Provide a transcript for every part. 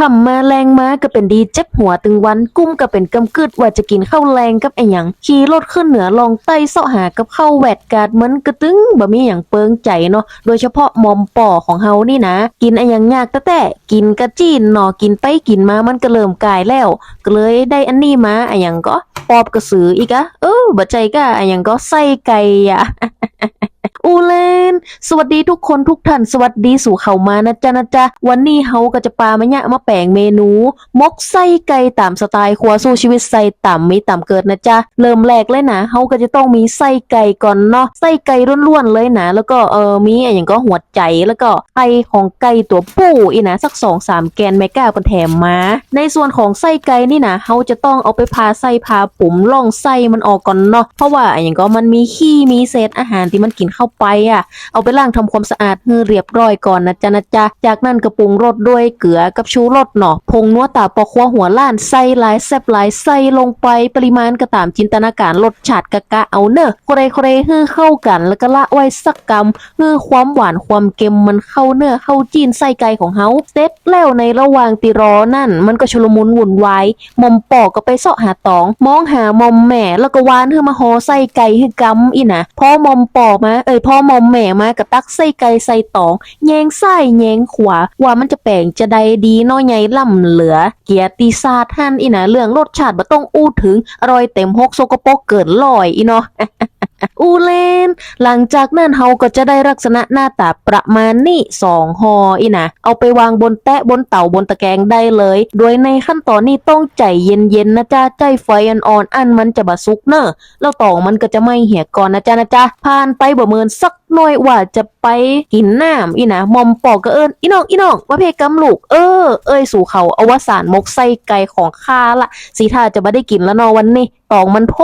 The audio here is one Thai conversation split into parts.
คำมาแรงมาก็เป็นดีเจ็บหัวตึงวันกุ้มก็เป็นกำกึดว่าจะกินข้าวแรงกับไอหยังขี่รถขึ้นเหนือลองใต้เสาะหากับข้าวแวดกาดเหมือนกระตึงบ่มีอย่างเปิงใจเนาะโดยเฉพาะมอมป่อของเฮานี่นะ กินไอหยังยากแต่แต่กินกระจีนหนอกินไปกินมามันก็เริ่มกายแล้ว ก็เลยได้อันนี้มาไอหยังก็ปอบกระสืออีกอะเออบ่ใจก็ไอหยังก็ไส้ไก่อะอูเลน สวัสดีทุกคนทุกท่าน สวัสดีสู่เขามานะจ๊ะนะจ๊ะ วันนี้เฮาก็จะปามาเนี่ยมาแปลงเมนู มกไส้ไก่ตามสไตล์ครัวสู้ชีวิตใส่ต่ำมีต่ำเกิดนะจ๊ะ เริ่มแรกเลยนะเฮาก็จะต้องมีไส้ไก่ก่อนเนาะ ไส้ไก่ล้วนๆเลยนะ แล้วก็เออมีอะไรอย่างก็หัวใจ แล้วก็ไอของไก่ตัวผู้อีนะสักสองสามแกนแม่ก้ากันแถมมา ในส่วนของไส้ไก่นี่นะเฮาจะต้องเอาไปพาไส้พาปุ๋มล่องไส้มันออกก่อนเนาะ เพราะว่าอะไรอย่างก็มันมีขี้มีเศษอาหารที่มันกินเข้าไปอะ เอาไปล้างทำความสะอาดให้เรียบร้อยก่อนนะจ๊ะนะจ๊ะจากนั้นก็ปรุงรสด้วยเกลือกับชูรสเนาะพงนัวตาปอครัวหัวล้านใส่หลายแซ่บหลายใส่ลงไปปริมาณก็ตามจินตนาการรสชาติกะกะเอาเนอะโครโคเรให้เข้ากัน แล้วก็ละไว้สักกำให้ความหวานความเค็มมันเข้าเนื้อเข้าจีนไส้ไก่ของเฮาเสร็จแล้วในระหว่างตีรอนั่น มันก็ชุลมุนวุ่นวายมอมปอกก็ไปเสาะหาตอง มองหามอมแหม่แล้วก็วานเพื่อมาหอไส้ไก่ให้กำอีนะพอมอมปอกมาเอ้ยพอมอมแหม่มาก็ตักไส้ไก่ใส่ตองแยงซ้แยงขวา ว่ามันจะแปลงจะได้ดีน้อยใหญ่ล่ำเหลือ เกียรติศาสตร์ท่านอีนะเรื่องรสชาติบ่ต้องอู้ถึงอร่อยเต็มหกโซกโปกเกินลอยอีเนาะ อูเลน หลังจากนั้นเฮาก็จะได้ลักษณะหน้าตาประมาณนี้สองหออีนะ เอาไปวางบนแตะบนเต่าบนตะแกรงได้เลย โดยในขั้นตอนนี้ต้องใจเย็นๆนะจ๊ะ ใจไฟอ่อนๆอันมันจะบะสุกเนอะแล้วตองมันก็จะไม่เหี่ยก่อนนะจ๊ะนะจ๊ะผ่านไปบ่เมินสักหน่อยว่าจะไปกินน้ำอีนะมอมปอกก็เอิญอีน้องอีน้องมาเพกำลูกเออ เอ้ยสู่เขาอวสานมกไส้ไก่ของข้าละสีทาจะไม่ได้กินแล้วนอวันนี้ตองมันโพ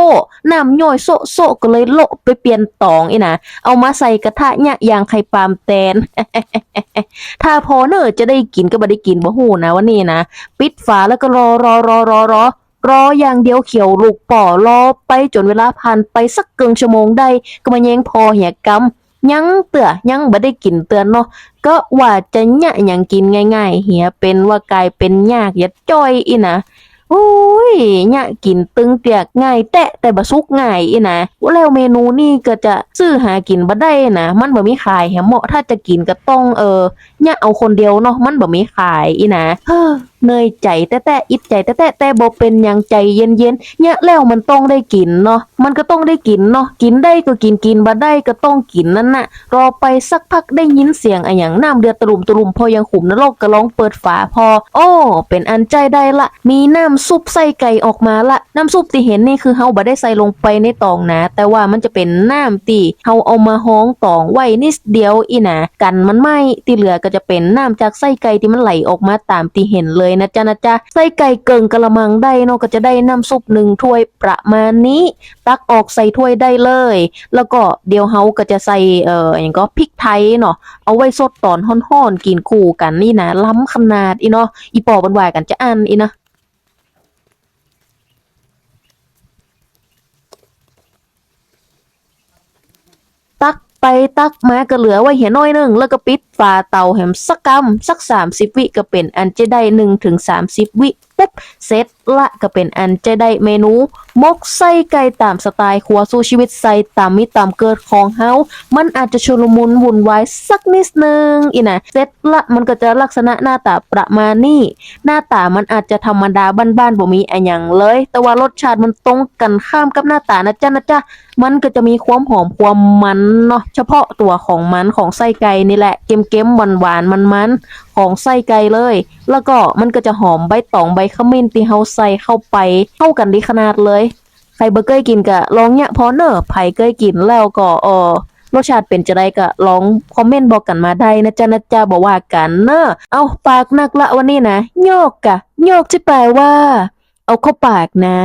น้ำย่อยโซโซก็เลยโละไปเปลี่ยนตองอีนะเอามาใส่กระทะเนี่ยยางไข่ปามแตน ถ้าพอเนอจะได้กินก็ไม่ได้กินบ่หูนะวันนี้นะปิดฝาแล้วก็รอรอรอรอรอรออย่างเดียวเขียวลูกป่อรอไปจนเวลาผ่านไปสักเกิงชั่วโมงได้ก็มาแยงพอเหียกำ ยังเตือยังบ่ได้กินเตือนเนาะก็ว่าจะเนี่ยย่างกินง่าย ๆ เหียเป็นว่ากลายเป็นยากอย่าจ้อยอีนะโอ้ยเนี่ยกินตึงเตียกง่ายแตะแต่บะซุกง่ายอีนะแล้วเมนูนี่ก็จะซื้อหากินบ่ได้นะมันบ่มีขายแฮมเหมาะถ้าจะกินก็ต้องเออเนี่ยเอาคนเดียวเนาะมันบ่มีขายอีนะเฮ้อ เนยใจแต่แต่อิดใจแต่แต่แต่บ่เป็นหยังใจเย็นๆเนี่ยแล้วมันต้องได้กินเนาะมันก็ต้องได้กินเนาะกินได้ก็กินกินบ่ได้ก็ต้องกินนั่นน่ะรอไปสักพักได้ยินเสียงอะหยังน้ำเดือดตะลุมตะลุมพอยังขุมนรกก็ลองเปิดฝาพอ โอ้เป็นอันใจได้ละ มีน้ำซุปใส่ไก่ออกมาละน้ำซุปที่เห็นนี่คือเฮาบ่ได้ใส่ลงไปในตองนะ แต่ว่ามันจะเป็นน้ำที่เฮาเอามาห้องตองไว้นิดเดียวอีนะกันมันไหม่ที่เหลือก็จะเป็นน้ำจากไส้ไก่ที่มันไหลออกมาตามที่เห็นเลยนะจ๊ะนะจ๊ะไส้ไก่เกิงกะละมังได้เนาะก็จะได้น้ำซุปหนึ่งถ้วยประมาณนี้ ตักออกใส่ถ้วยได้เลย แล้วก็เดี๋ยวเฮาก็จะใส่เอ่ออย่างก็พริกไทยเนาะเอาไว้สดตอนฮ้อนๆกินคู่กันนี่นะล้ำขนาดอีเนาะอีปอบันวายกันจะอันอีนะตักไปตักมาก็เหลือไว้เหียน้อยนึงแล้วก็ปิดฝาเตาแหมสักกำสัก 30 วิก็เป็นอันจะได้1ถึง30 วิปุ๊บเสร็จละก็เป็นอันจะได้เมนูมกไส้ไก่ตามสไตล์ครัวสู้ชีวิตใส่ตามมิตามเกิดของเฮา มันอาจจะชุลมุนวุ่นวายสักนิดนึงอีนะเสร็จละมันก็จะลักษณะหน้าตาประมาณนี้ หน้าตามันอาจจะธรรมดาบ้านๆบ่มีอะอย่างเลย แต่ว่ารสชาติมันตรงกันข้ามกับหน้าตานะจ๊ะนะจ๊ะมันก็จะมีความหอมความมันเนาะเฉพาะตัวของมันของไส้ไก่นี่แหละเเค็มๆหวานๆมันของไส้ไก่เลย แล้วก็มันก็จะหอมใบตองใบขมิ้นที่เฮาใส่เข้าไปเข้ากันดีขนาดเลย ใครบ่เคยกินก็ลองเนี่ยพอเนอะไผเคยกินแล้วก็เออรสชาติเป็นจะได้ก็ลองคอมเมนต์บอกกันมาได้นะจ๊ะนะจ๊ะบอกว่ากันเนอะเอาปากนักละวันนี้นะโยกกะโยกที่แปลว่า เอาเข้าปากนะ